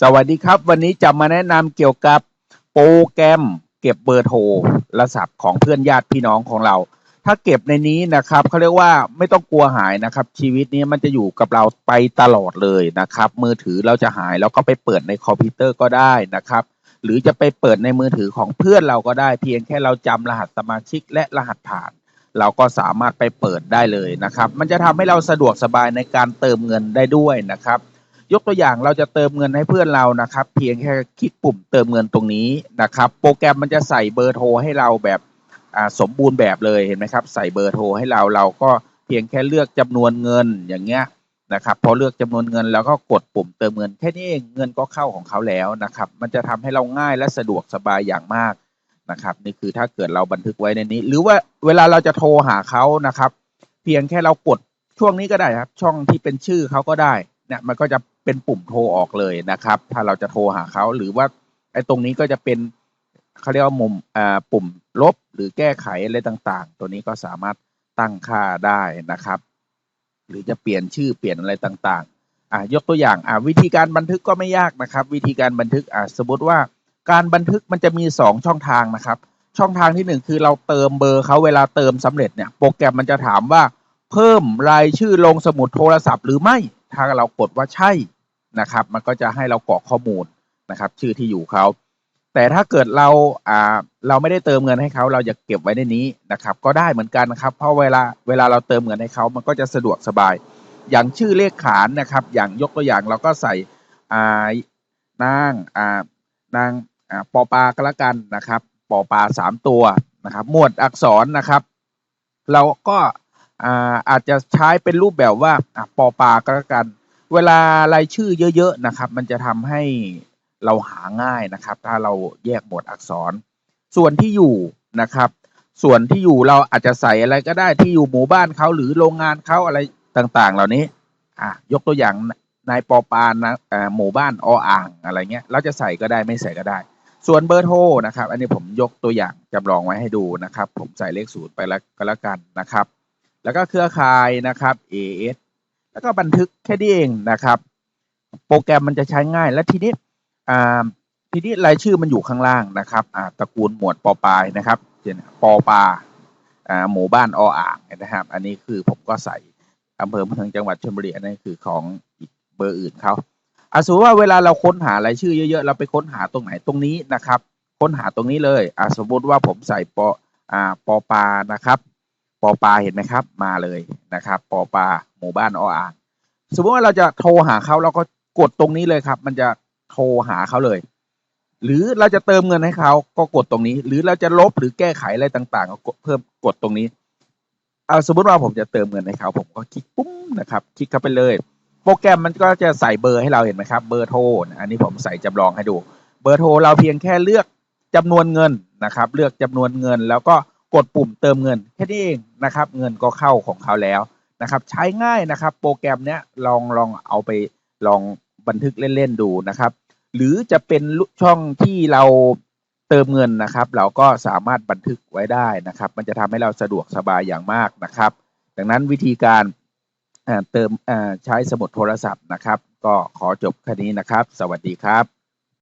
สวัสดีครับ วันนี้จะมาแนะนำเกี่ยวกับโปรแกรม เก็บเบอร์โทรรศัพท์ของเพื่อนญาติพี่น้องของเรา ถ้าเก็บในนี้นะครับเขาเรียกว่าไม่ต้องกลัวหายนะครับ ชีวิตนี้มันจะอยู่กับเราไปตลอดเลยนะครับ มือถือเราจะหายแล้วก็ไปเปิดในคอมพิวเตอร์ก็ได้นะครับ หรือจะไปเปิดในมือถือของเพื่อนเราก็ได้ เพียงแค่เราจำรหัสสมาชิกและรหัสผ่าน เราก็สามารถไปเปิดได้เลยนะครับ มันจะทำให้เราสะดวกสบายในการเติมเงินได้ด้วยนะครับ ยกตัวอย่างเราจะเติมเงินให้เพื่อนเรานะครับ เพียงแค่คลิกปุ่มเติมเงินตรงนี้นะครับ โปรแกรมมันจะใส่เบอร์โทรให้เราแบบสมบูรณ์แบบเลยเห็นไหมครับ ใส่เบอร์โทรให้เราเราก็เพียงแค่เลือกจำนวนเงินอย่างเงี้ยนะครับพอเลือกจำนวนเงินแล้วก็กดปุ่มเติมเงิน แค่นี้เองเงินก็เข้าของเขาแล้วนะครับ มันจะทำให้เราง่ายและสะดวกสบายอย่างมากนะครับ นี่คือถ้าเกิดเราบันทึกไว้ในนี้ หรือว่าเวลาเราจะโทรหาเขานะครับ เพียงแค่เรากดช่วงนี้ก็ได้ครับ ช่องที่เป็นชื่อเขาก็ได้ เนี่ยมันก็จะเป็นปุ่มโทรออกเลยนะครับ ถ้าเราจะโทรหาเขาหรือว่าไอ้ตรงนี้ก็จะเป็นเขาเรียกว่ามุมอ่าปุ่มลบหรือแก้ไขอะไรต่างๆ ตัวนี้ก็สามารถตั้งค่าได้นะครับ หรือจะเปลี่ยนชื่อเปลี่ยนอะไรต่างๆอ่ายกตัวอย่างอ่าวิธีการบันทึกก็ไม่ยากนะครับ วิธีการบันทึกอ่าสมมติว่าการบันทึกมันจะมีสองช่องทางนะครับ ช่องทางที่หนึ่งคือเราเติมเบอร์เขาเวลาเติมสำเร็จเนี่ยโปรแกรมมันจะถามว่า เพิ่มรายชื่อลงสมุดโทรศัพท์หรือไม่ ถ้าเรากดว่าใช่นะครับ มันก็จะให้เรากรอกข้อมูลนะครับ ชื่อที่อยู่เขาแต่ถ้าเกิดเราอ่าเราไม่ได้เติมเงินให้เขาเราอยากเก็บไว้ในนี้นะครับ ก็ได้เหมือนกันนะครับ เพราะเวลาเวลาเราเติมเงินให้เขามันก็จะสะดวกสบาย อย่างชื่อเลขขานนะครับ อย่างยกตัวอย่างเราก็ใส่อ่านางอ่านางอ่าปอปาก็แล้วกันนะครับปอปาสามตัวนะครับ หมวดอักษรนะครับ เราก็ อ่าอาจจะใช้เป็นรูปแบบว่าอะปอปาก็แล้วกัน เวลารายชื่อเยอะๆนะครับ มันจะทำให้เราหาง่ายนะครับ ถ้าเราแยกหมวดอักษร ส่วนที่อยู่นะครับ ส่วนที่อยู่เราอาจจะใส่อะไรก็ได้ที่อยู่หมู่บ้านเขาหรือโรงงานเขาอะไรต่างๆ เหล่านี้อะยกตัวอย่างนายปอปานนะหมู่บ้านออ่างอะไรเงี้ย เราจะใส่ก็ได้ไม่ใส่ก็ได้ ส่วนเบอร์โทรนะครับ อันนี้ผมยกตัวอย่างจำลองไว้ให้ดูนะครับ ผมใส่เลขศูนย์ไปแล้วก็แล้วกันนะครับ แล้วก็เครือข่ายนะครับ AS แล้วก็บันทึกแค่นี้เองนะครับ โปรแกรมมันจะใช้ง่าย และทีนี้อ่าทีนี้รายชื่อมันอยู่ข้างล่างนะครับอ่าตระกูลหมวดปอปายนะครับเช่นปอปาอ่าหมู่บ้านออ่างนะครับ อันนี้คือผมก็ใส่อำเภอเมืองจังหวัดชลบุรีอันนี้คือของอีกเบอร์อื่นเขาอะสมมติว่าเวลาเราค้นหารายชื่อเยอะๆ เราไปค้นหาตรงไหนตรงนี้นะครับ ค้นหาตรงนี้เลยอสมมติว่าผมใส่ปออ่าปอปานะครับ ปอปาเห็นไหมครับ มาเลยนะครับ ปอปาหมู่บ้านออ่างสมมติว่าเราจะโทรหาเขาเราก็กดตรงนี้เลยครับ มันจะโทรหาเขาเลย หรือเราจะเติมเงินให้เขาก็กดตรงนี้ หรือเราจะลบหรือแก้ไขอะไรต่างๆก็กดเพิ่มกดตรงนี้เอาสมมติว่าผมจะเติมเงินให้เขาผมก็คลิกปุ้งนะครับ คลิกเข้าไปเลย โปรแกรมมันก็จะใส่เบอร์ให้เราเห็นไหมครับ เบอร์โทรอันนี้ผมใส่จำลองให้ดู เบอร์โทรเราเพียงแค่เลือกจำนวนเงินนะครับ เลือกจำนวนเงินแล้วก็ กดปุ่มเติมเงินแค่นี้เองนะครับ เงินก็เข้าของเขาแล้วนะครับ ใช้ง่ายนะครับ โปรแกรมเนี้ยลองลองเอาไปลองบันทึกเล่นๆดูนะครับ หรือจะเป็นช่องที่เราเติมเงินนะครับ เราก็สามารถบันทึกไว้ได้นะครับ มันจะทำให้เราสะดวกสบายอย่างมากนะครับ ดังนั้นวิธีการเติมใช้สมุดโทรศัพท์นะครับ ก็ขอจบแค่นี้นะครับ สวัสดีครับ